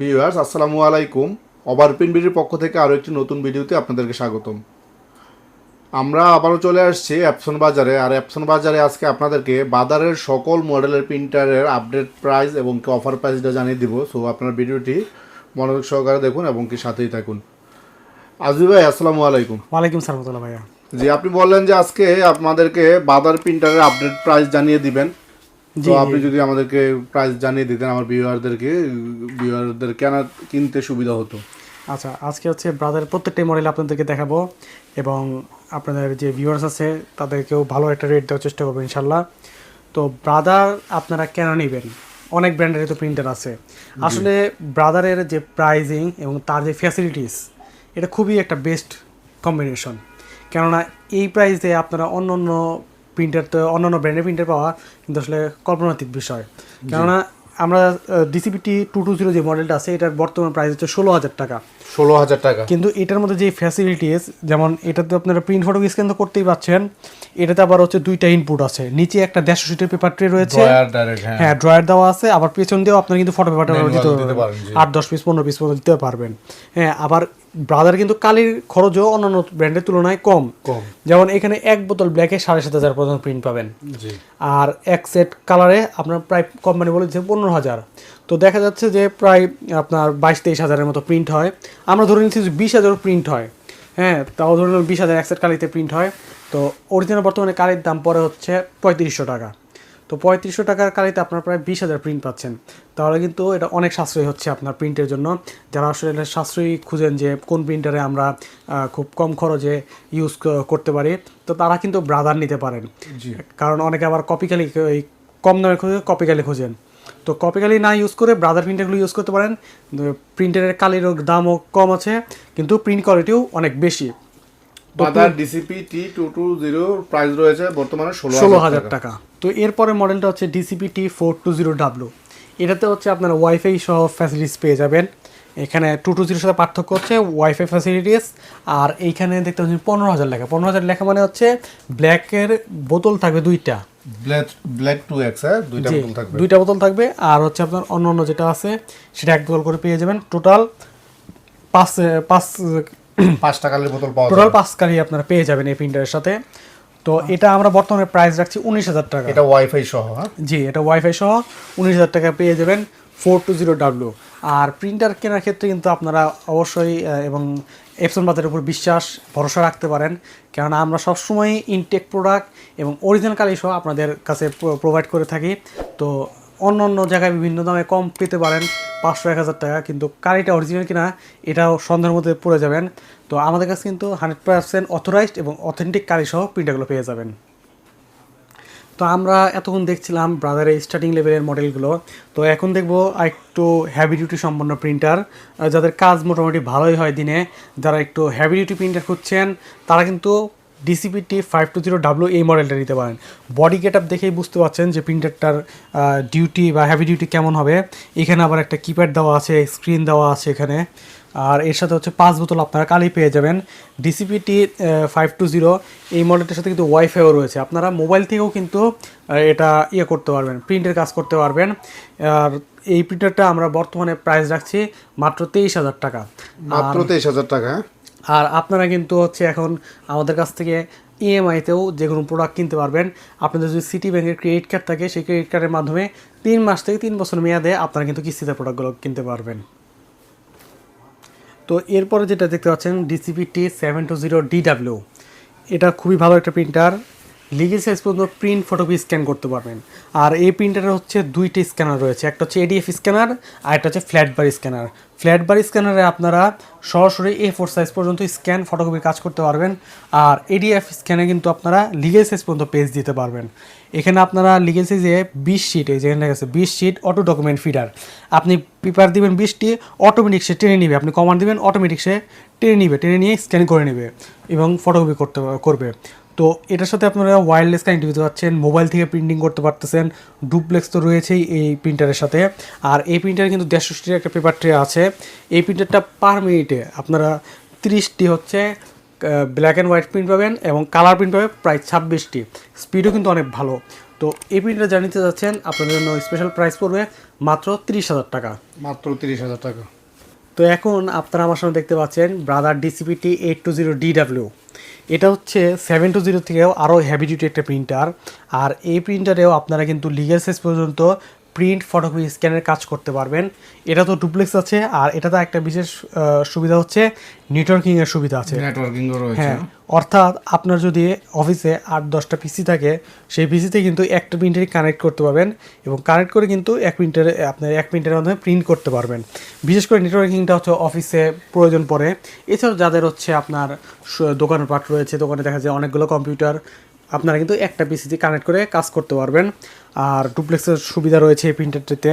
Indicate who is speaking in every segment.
Speaker 1: Viewers আসসালামু আলাইকুম। Over বিডির পক্ষ থেকে আরও একটি নতুন ভিডিওতে আপনাদেরকে স্বাগতম। আমরা আবারও চলে আসছি অ্যাপসন বাজারে। আর অ্যাপসন বাজারে আজকে আপনাদেরকে বাজারের সকল মডেলের প্রিন্টারের আপডেট প্রাইস এবং কি অফার প্রাইসটা জানিয়ে দিব। সো আপনার ভিডিওটি মনোযোগ সহকারে দেখুন এবং কি সাথেই থাকুন। আজু ভাই আসসালামু আলাইকুম।
Speaker 2: ওয়ালাইকুম সালাম ভাইয়া।
Speaker 1: জি আপনি বললেন যে আজকে আপনাদেরকে বাজার প্রিন্টারের আপডেট প্রাইস জানিয়ে দিবেন। তো আপনি যদি আমাদেরকে প্রাইস জানিয়ে দিতেন আমার ভিউয়ারদেরকে ভিউয়ারদের কেনা কিনতে সুবিধা হতো?
Speaker 2: আচ্ছা আজকে হচ্ছে ব্রাদারের প্রত্যেকটাই মডেল আপনাদেরকে দেখাবো এবং আপনাদের যে ভিউয়ার্স আছে তাদেরকেও ভালো একটা রেট দেওয়ার চেষ্টা করব ইনশাল্লাহ। তো ব্রাদার আপনারা কেন নেবেন? অনেক ব্র্যান্ডের তো প্রিন্টার আছে। আসলে ব্রাদারের যে প্রাইজিং এবং তার যে ফ্যাসিলিটিস এটা খুবই একটা বেস্ট কম্বিনেশন কেননা এই প্রাইসে আপনারা অন্য অন্য প্রিন্টার তো অন্য অন্য ব্র্যান্ডের প্রিন্টার পাওয়া কিন্তু আসলে কল্পনাতীত বিষয়। কেননা আমরা ডিসিপিটি টু টু জিরো যে মডেলটা আছে এটার বর্তমান প্রাইস হচ্ছে ষোলো হাজার টাকা।
Speaker 1: ষোলো হাজার টাকা।
Speaker 2: কিন্তু এটার মধ্যে যে ফ্যাসিলিটিস যেমন এটাতে আপনারা প্রিন্ট ফটো স্ক্যান তো করতেই পাচ্ছেন এটাতে আবার হচ্ছে দুইটা ইনপুট আছে। নিচে একটা দেড়শো সিটের পেপার ট্রে রয়েছে।
Speaker 1: হ্যাঁ।
Speaker 2: ড্রয়ার দেওয়া আছে। আবার পেছন দিয়েও আপনারা কিন্তু ফটো পেপারটা দিতে আট দশ পিস পনেরো পিস পর্যন্ত দিতে পারবেন। হ্যাঁ আবার ব্রাদার কিন্তু কালির খরচও অন্যান্য ব্র্যান্ডের তুলনায় কম।
Speaker 1: কম।
Speaker 2: যেমন এখানে এক বোতল ব্ল্যাকে সাড়ে সাত হাজার পর্যন্ত প্রিন্ট পাবেন। আর এক সেট কালারে আপনার প্রায় কোম্পানি বলেছে পনেরো হাজার। তো দেখা যাচ্ছে যে প্রায় আপনার বাইশ তেইশ হাজারের মতো প্রিন্ট হয়। আমরা ধরে নিচ্ছি বিশ হাজারও প্রিন্ট হয়। হ্যাঁ তাও ধরে নিলাম বিশ হাজার এক সেট কালিতে প্রিন্ট হয়। তো অরিজিনাল বর্তমানে কালির দাম পড়ে হচ্ছে পঁয়ত্রিশশো টাকা। তো পঁয়ত্রিশশো টাকার কালিতে আপনার প্রায় বিশ হাজার প্রিন্ট পাচ্ছেন। তাহলে কিন্তু এটা অনেক সাশ্রয়ী হচ্ছে আপনার প্রিন্টের জন্য। যারা আসলে এটা সাশ্রয়ী খুঁজেন যে কোন প্রিন্টারে আমরা খুব কম খরচে ইউজ করতে পারি তো তারা কিন্তু ব্রাদার নিতে পারেন। কারণ অনেকে আবার কপিক্যালি এই কম দামে খুঁজে কপিক্যালি খোঁজেন। তো কপিক্যালি না ইউজ করে ব্রাদার প্রিন্টারগুলো ইউজ করতে পারেন। প্রিন্টারের কালির দামও কম আছে কিন্তু প্রিন্ট কোয়ালিটিও অনেক বেশি।
Speaker 1: বাজার DCP T two two zero price রয়েছে বর্তমানে ষোলো
Speaker 2: হাজার টাকা। তো এরপরে মডেলটা হচ্ছে DCP T four two zero W এটাতে হচ্ছে আপনারা ওয়াইফাই সহ ফ্যাসিলিটিস পেয়ে যাবেন। এখানে টু টু জিরোর সাথে পার্থক্য হচ্ছে ওয়াইফাই ফ্যাসিলিটিস আর এইখানে দেখতে পাচ্ছেন পনেরো হাজার লেখা। পনেরো হাজার লেখা মানে হচ্ছে ব্ল্যাকের বোতল থাকবে দুইটা।
Speaker 1: ব্ল্যাক টু এক্স দুইটা বোতল থাকবে।
Speaker 2: দুইটা বোতল থাকবে আর হচ্ছে আপনার অন্য অন্য যেটা আছে সেটা এক বোতল করে পেয়ে যাবেন। টোটাল পাঁচ পাঁচ
Speaker 1: পাঁচ টাকার বোতল পাওয়া
Speaker 2: টোটাল পাঁচ কালি আপনারা পেয়ে যাবেন এই প্রিন্টারের সাথে। তো এটা আমরা বর্তমানে প্রাইস রাখছি উনিশ হাজার টাকা।
Speaker 1: এটা ওয়াইফাই সহ হ্যাঁ?
Speaker 2: জি এটা ওয়াইফাই সহ উনিশ হাজার টাকা পেয়ে যাবেন ফোর টু জিরো ডাব্লিউ আর প্রিন্টার কেনার ক্ষেত্রে কিন্তু আপনারা অবশ্যই এবং এপসন বাজারের উপর বিশ্বাস ভরসা রাখতে পারেন। কেননা আমরা সবসময় ইনটেক প্রোডাক্ট এবং অরিজিনাল কালি সহ আপনাদের কাছে প্রোভাইড করে থাকি। তো অন্য অন্য জায়গায় বিভিন্ন দামে কম পেতে পারেন পাঁচশো, এক হাজার টাকা। কিন্তু কারিটা অরিজিনাল কিনা, এটাও সন্দেহের মধ্যে পড়ে যাবেন। তো আমাদের কাছে কিন্তু হান্ড্রেড পার্সেন্ট অথরাইজড এবং অথেন্টিক কারি সহ প্রিন্টারগুলো পেয়ে যাবেন। তো আমরা এতক্ষণ দেখছিলাম ব্রাদারের স্টার্টিং লেভেলের মডেলগুলো তো এখন দেখব একটু হ্যাভি ডিউটি সম্পন্ন প্রিন্টার যাদের কাজ মোটামুটি ভালোই হয় দিনে, যারা একটু হ্যাভি ডিউটি প্রিন্টার খুঁজছেন, তারা কিন্তু DCP T five two zero W এই মডেলটা নিতে পারেন। বডি গেট আপ দেখেই বুঝতে পারছেন যে প্রিন্টারটার ডিউটি বা হ্যাভি ডিউটি কেমন হবে। এখানে আবার একটা কিপ্যাড দেওয়া আছে স্ক্রিন দেওয়া আছে এখানে। আর এর সাথে হচ্ছে পাঁচ বোতল আপনারা কালি পেয়ে যাবেন। ডিসিপিটি ফাইভ টু জিরো এই মডেলটার সাথে কিন্তু ওয়াইফাইও রয়েছে। আপনারা মোবাইল থেকেও কিন্তু এটা ইয়ে করতে পারবেন প্রিন্টের কাজ করতে পারবেন। আর এই প্রিন্টারটা আমরা বর্তমানে প্রাইস রাখছি মাত্র তেইশ হাজার টাকা।
Speaker 1: মাত্র তেইশ হাজার টাকা হ্যাঁ?
Speaker 2: আর আপনারা কিন্তু হচ্ছে এখন আমাদের কাছ থেকে ইএমআইতেও যে কোনো প্রোডাক্ট কিনতে পারবেন। আপনাদের যদি সিটি ব্যাংকের ক্রেডিট কার্ড থাকে, সেই ক্রেডিট কার্ডের মাধ্যমে তিন মাস থেকে তিন বছর মেয়াদে আপনারা কিন্তু কিস্তিতে প্রোডাক্টগুলো কিনতে পারবেন। তো এরপরে যেটা দেখতে পাচ্ছেন DCP T seven two zero DW এটা খুবই ভালো একটা প্রিন্টার লিগেল সাইজ পর্যন্ত প্রিন্ট ফটোকপি স্ক্যান করতে পারবেন। আর এই প্রিন্টারের হচ্ছে দুইটি স্ক্যানার রয়েছে। একটা হচ্ছে এডিএফ স্ক্যানার আর একটা হচ্ছে flat bar scanner flat bar স্ক্যানারে আপনারা সরাসরি এ ফোর সাইজ পর্যন্ত স্ক্যান ফটোকপির কাজ করতে পারবেন। আর এডিএফ স্ক্যানে কিন্তু আপনারা লিগেল সাইজ পর্যন্ত পেজ দিতে পারবেন। এখানে আপনারা লিগেল সাইজে বিশ শিট এই যেখানে আছে বিশ শিট অটো ডকুমেন্ট ফিডার আপনি পেপার দিবেন বিশটি অটোমেটিক সে টেনে নিবে। আপনি কমান্ড দিবেন অটোমেটিক সে টেনে নিবে। টেনে নিয়ে স্ক্যান করে নেবে এবং ফটোকপি করতে, করবে। তো এটার সাথে আপনারা ওয়্যারলেস কানেক্টিভিটি পাচ্ছেন মোবাইল থেকে প্রিন্টিং করতে পারতেছেন ডুপ্লেক্স তো রয়েছেই এই প্রিন্টারের সাথে। আর এই প্রিন্টারে কিন্তু দেড়শো একটা পেপার ট্রে আছে। এই প্রিন্টারটা পার মিনিটে আপনারা তিরিশটি হচ্ছে ব্ল্যাক অ্যান্ড হোয়াইট প্রিন্ট পাবেন এবং কালার প্রিন্ট পাবেন প্রায় ছাব্বিশটি। স্পিডও কিন্তু অনেক ভালো। তো এই প্রিন্টার জানিতে যাচ্ছেন আপনাদের জন্য স্পেশাল প্রাইস পড়বে মাত্র তিরিশ হাজার টাকা।
Speaker 1: মাত্র তিরিশ হাজার টাকা।
Speaker 2: তো এখন আপনারা আমার সামনে দেখতে পাচ্ছেন Brother DCPT eight two zero DW এটা হচ্ছে সেভেন টু জিরো থেকেও আরও হ্যাভি ডিউটি একটা প্রিন্টার আর এই প্রিন্টারেও আপনারা কিন্তু লিগেল সাইজ পর্যন্ত প্রিন্ট ফটোকপি স্ক্যানের কাজ করতে পারবেন। এটা তো ডুপ্লেক্স আছে আর এটাতে একটা বিশেষ সুবিধা হচ্ছে নেটওয়ার্কিংয়ের সুবিধা আছে।
Speaker 1: নেটওয়ার্কিং
Speaker 2: হ্যাঁ অর্থাৎ আপনার যদি অফিসে আট দশটা পিসি থাকে সেই পিসিতে কিন্তু একটা প্রিন্টারই কানেক্ট করতে পারবেন এবং কানেক্ট করে কিন্তু এক প্রিন্টারে আপনার এক প্রিন্টারের মাধ্যমে প্রিন্ট করতে পারবেন। বিশেষ করে নেটওয়ার্কিংটা হচ্ছে অফিসে প্রয়োজন পড়ে। এছাড়াও যাদের হচ্ছে আপনার দোকানপাট রয়েছে দোকানে দেখা যায় অনেকগুলো কম্পিউটার আপনারা কিন্তু একটা পিসিতে কানেক্ট করে কাজ করতে পারবেন। আর ডুপ্লেক্সের সুবিধা রয়েছে এই প্রিন্টারটিতে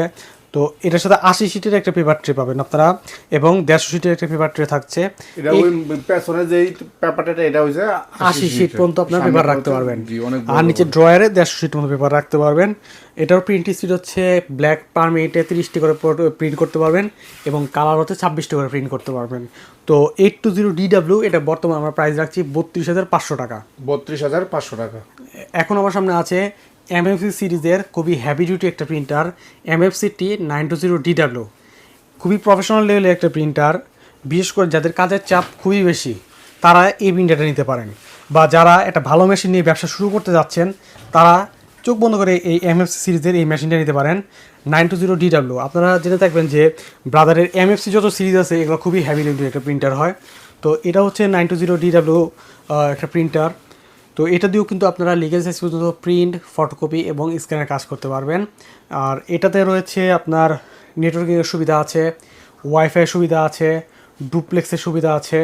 Speaker 2: তো এটার সাথে আশি সিটের একটা পেপার ট্রে পাবেন আপনারা এবং দেড়শো সিটের একটা পেপার ট্রে থাকছে।
Speaker 1: পেছনে যেই পেপারটা এটা হইছে
Speaker 2: আশি সিট পর্যন্ত আপনার পেপার রাখতে পারবেন। আর নিচে ড্রয়ারে দেড়শো সিট মতো পেপার রাখতে পারবেন। এটার প্রিন্ট স্পিড হচ্ছে ব্ল্যাক পার মিনিটে তিরিশটি করে প্রিন্ট করতে পারবেন এবং কালার হচ্ছে ছাব্বিশটি করে প্রিন্ট করতে পারবেন। তো এইট টু জিরো ডিডাব্লিউ এটা বর্তমানে আমরা প্রাইস রাখছি বত্রিশ হাজার পাঁচশো টাকা।
Speaker 1: বত্রিশ হাজার পাঁচশো টাকা।
Speaker 2: এখন আমার সামনে আছে এমএফসি সিরিজের খুবই হ্যাভি ডিউটি একটা printer MFC T nine two zero DW খুবই প্রফেশনাল লেভেলের একটা প্রিন্টার বিশেষ করে যাদের কাজের চাপ খুবই বেশি, তারা এই প্রিন্টারটা নিতে পারেন। বা যারা একটা ভালো মেশিন নিয়ে ব্যবসা শুরু করতে যাচ্ছেন, তারা চোখ বন্ধ করে এই এমএফসি সিরিজের এই মেশিনটা নিতে পারেন নাইন টু জিরো ডিডাব্লিউ আপনারা জেনে থাকবেন যে ব্রাদারের এমএফসি যত সিরিজ আছে, এগুলো খুবই হ্যাভি ডিউটি একটা প্রিন্টার হয়। তো এটা হচ্ছে নাইন টু জিরো ডিডাব্লিউ একটা প্রিন্টার তো এটা দিয়েও কিন্তু আপনারা লিগেল সাইজ পর্যন্ত প্রিন্ট ফটোকপি এবং স্ক্যানের কাজ করতে পারবেন। আর এটাতে রয়েছে আপনার নেটওয়ার্কিংয়ের সুবিধা আছে ওয়াইফাই সুবিধা আছে ডুপ্লেক্সের সুবিধা আছে,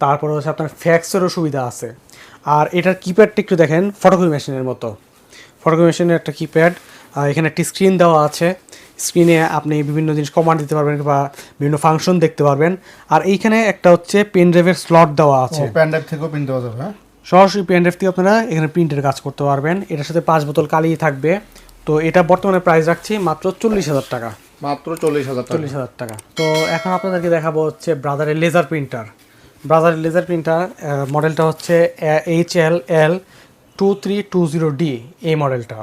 Speaker 2: তারপর হচ্ছে আপনার ফ্যাক্সেরও সুবিধা আছে। আর এটার কিপ্যাডটা একটু দেখেন ফটোকপি মেশিনের মতো। ফটোকপি মেশিনের একটা কিপ্যাড আর এখানে একটি স্ক্রিন দেওয়া আছে। স্ক্রিনে আপনি বিভিন্ন জিনিস কমান্ড দিতে পারবেন বা বিভিন্ন ফাংশন দেখতে পারবেন। আর এইখানে একটা হচ্ছে পেন ড্রাইভের স্লট দেওয়া আছে।
Speaker 1: প্যান ড্রাইভ থেকেও প্রিন্ট দেওয়া যাবে হ্যাঁ?
Speaker 2: সরাসরি পেনড্রাইভ থেকে আপনারা এখানে প্রিন্টের কাজ করতে পারবেন। এটার সাথে পাঁচ বোতল কালি থাকবে। তো এটা বর্তমানে প্রাইস রাখছি মাত্র চল্লিশ হাজার টাকা।
Speaker 1: মাত্র চল্লিশ হাজার
Speaker 2: চল্লিশ হাজার টাকা। তো এখন আপনাদেরকে দেখাবো হচ্ছে ব্রাদারের লেজার প্রিন্টার ব্রাদারের লেজার প্রিন্টার মডেলটা হচ্ছে H L L two three two zero D এই মডেলটা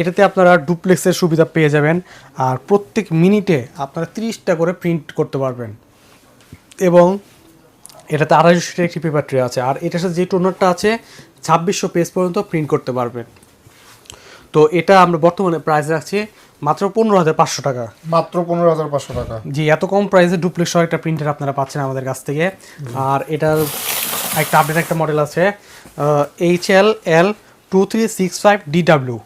Speaker 2: এটাতে আপনারা ডুপ্লেক্সের সুবিধা পেয়ে যাবেন আর প্রত্যেক মিনিটে আপনারা তিরিশটা করে প্রিন্ট করতে পারবেন। এবং এটাতে আড়াইশো সিটের একটি পেপার ট্রে আছে। আর এটার সাথে যে টোনারটা আছে ছাব্বিশশো পেজ পর্যন্ত প্রিন্ট করতে পারবেন তো এটা আমরা বর্তমানে প্রাইস রাখছি মাত্র পনেরো হাজার পাঁচশো টাকা।
Speaker 1: মাত্র পনেরো হাজার পাঁচশো টাকা।
Speaker 2: জি এত কম প্রাইসে ডুপ্লেক্স একটা প্রিন্টার আপনারা পাচ্ছেন আমাদের কাছ থেকে। আর এটার একটা আপডেট একটা মডেল আছে H L L two three six five DW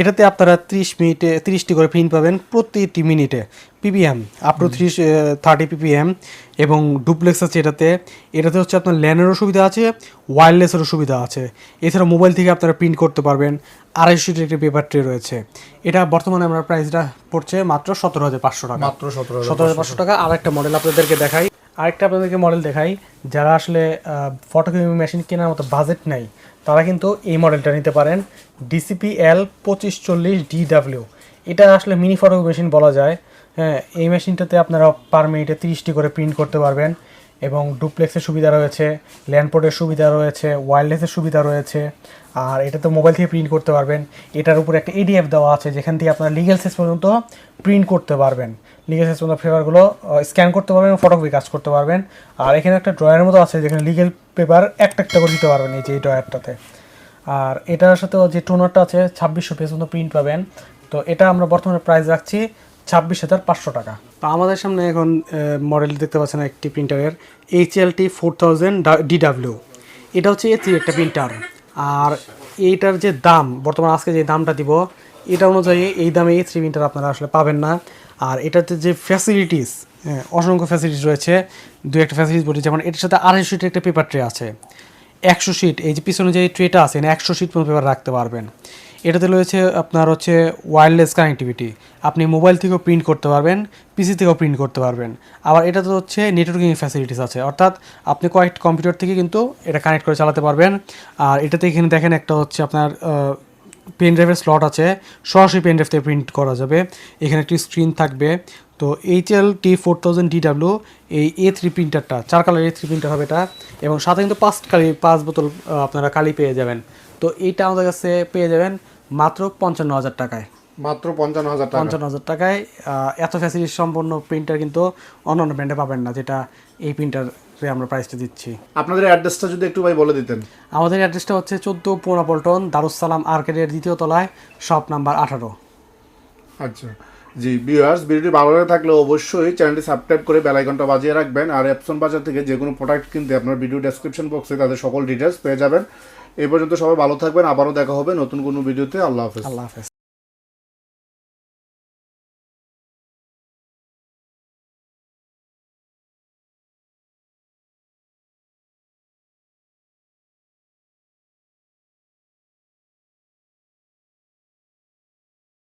Speaker 2: এটাতে আপনারা ত্রিশ মিনিটে তিরিশটি করে প্রিন্ট পাবেন প্রতিটি মিনিটে। PPM up to three thirty PPM এবং ডুপ্লেক্স আছে এটাতে। এটাতে হচ্ছে আপনার ল্যানেরও সুবিধা আছে ওয়্যারলেসেরও সুবিধা আছে। এছাড়া মোবাইল থেকে আপনারা প্রিন্ট করতে পারবেন আড়াইশো একটি পেপার ট্রে রয়েছে। এটা বর্তমানে আমরা প্রাইসটা পড়ছে মাত্র সতেরো হাজার পাঁচশো টাকা।
Speaker 1: মাত্র সতেরো
Speaker 2: সতেরো হাজার পাঁচশো টাকা। আর একটা মডেল আপনাদেরকে দেখাই। আরেকটা আপনাদেরকে মডেল দেখাই, যারা আসলে ফটোকপি মেশিন কেনার মতো বাজেট নাই, তারা কিন্তু এই মডেলটা নিতে পারেন ডিসিপি এল পঁচিশ চল্লিশ ডিডাব্লিউ এটা আসলে মিনি ফটোকপি মেশিন বলা যায়। হ্যাঁ এই মেশিনটাতে আপনারা পার মিনিটে তিরিশটি করে প্রিন্ট করতে পারবেন। এবং ডুপ্লেক্সের সুবিধা রয়েছে ল্যান্ডপোর্টের সুবিধা রয়েছে ওয়্যারলেসের সুবিধা রয়েছে, আর এটা তো মোবাইল থেকে প্রিন্ট করতে পারবেন। এটার উপরে একটা এডিএফ দেওয়া আছে, যেখান থেকে আপনারা লিগেল সেস পর্যন্ত প্রিন্ট করতে পারবেন। লিগেল সেস পর্যন্ত পেপারগুলো স্ক্যান করতে পারবেন ফটোকপি কাজ করতে পারবেন। আর এখানে একটা ড্রয়ারের মতো আছে, যেখানে লিগেল পেপার একটা একটা করে দিতে পারবেন এই যে এই ড্রয়ারটাতে আর এটার সাথে যে টোনারটা আছে, ছাব্বিশশো পেজ পর্যন্ত প্রিন্ট পাবেন। তো এটা আমরা বর্তমানে প্রাইস রাখছি ছাব্বিশ হাজার পাঁচশো টাকা। তো আমাদের সামনে এখন মডেল দেখতে পাচ্ছেন একটি প্রিন্টারের H L T four thousand DW এটা হচ্ছে এ একটা প্রিন্টার আর এইটার যে দাম, বর্তমানে আজকে যে দামটা দিব, এটা অনুযায়ী এই দামে এই থ্রি প্রিন্টার আপনারা আসলে পাবেন না। আর এটাতে যে ফ্যাসিলিটিস অসংখ্য ফ্যাসিলিটিস রয়েছে। দু একটা ফ্যাসিলিটিস বলি যেমন এটার সাথে আড়াইশো সিটের একটা পেপার ট্রে আছে। একশো সিট এই যে পিছনে যে ট্রেটা আছে একশো পর্যন্ত পেপার রাখতে পারবেন। এটাতে রয়েছে আপনার হচ্ছে ওয়্যারলেস কানেক্টিভিটি আপনি মোবাইল থেকেও প্রিন্ট করতে পারবেন পিসি থেকেও প্রিন্ট করতে পারবেন। আবার এটাতে হচ্ছে নেটওয়ার্কিং ফ্যাসিলিটিস আছে। অর্থাৎ আপনি কয়েকটা কম্পিউটার থেকে কিন্তু এটা কানেক্ট করে চালাতে পারবেন। আর এটাতে এখানে দেখেন একটা হচ্ছে আপনার পেন ড্রাইভের স্লট আছে। সরাসরি পেন ড্রাইভ থেকে প্রিন্ট করা যাবে। এখানে একটি স্ক্রিন থাকবে। তো H L T four thousand DW এই এ থ্রি প্রিন্টারটা চার কালার এ থ্রি প্রিন্টার হবে এটা। এবং সাথে কিন্তু পাঁচ কালি, পাঁচ বোতল আপনারা কালি পেয়ে যাবেন। তো এইটা আমাদের কাছে পেয়ে যাবেন। মাত্র পঞ্চান্ন হাজার টাকায়।
Speaker 1: মাত্র পঞ্চান্ন হাজার টাকা।
Speaker 2: পঞ্চান্ন হাজার টাকায় এত ফ্যাসিলিটি সম্পন্ন প্রিন্টার কিন্তু অন্যান্য ব্র্যান্ডে পাবেন না যেটা এই প্রিন্টারে আমরা প্রাইসটা দিচ্ছি।
Speaker 1: আপনাদের অ্যাড্রেসটা যদি একটু ভাই বলে দিতেন।
Speaker 2: আমাদের অ্যাড্রেসটা হচ্ছে চোদ্দ পোনা পল্টন দারুসালাম আর্কেডের দ্বিতীয় তলায় শপ নাম্বার আঠারো।
Speaker 1: আচ্ছা। জি ভিউয়ার্স ভিডিওটি ভালো লাগে থাকলে অবশ্যই চ্যানেলটি সাবস্ক্রাইব করে বেল আইকনটা বাজিয়ে রাখবেন আর অ্যাপসন বাজার থেকে যে কোনো প্রোডাক্ট কিনতে আপনার ভিডিও ডেসক্রিপশন বক্সে তাদের সকল ডিটেলস পেয়ে যাবেন। এই পর্যন্ত সবাই ভালো থাকবেন, আবারও দেখা হবে নতুন কোনো ভিডিওতে। আল্লাহ হাফেজ।
Speaker 2: আল্লাহ হাফেজ।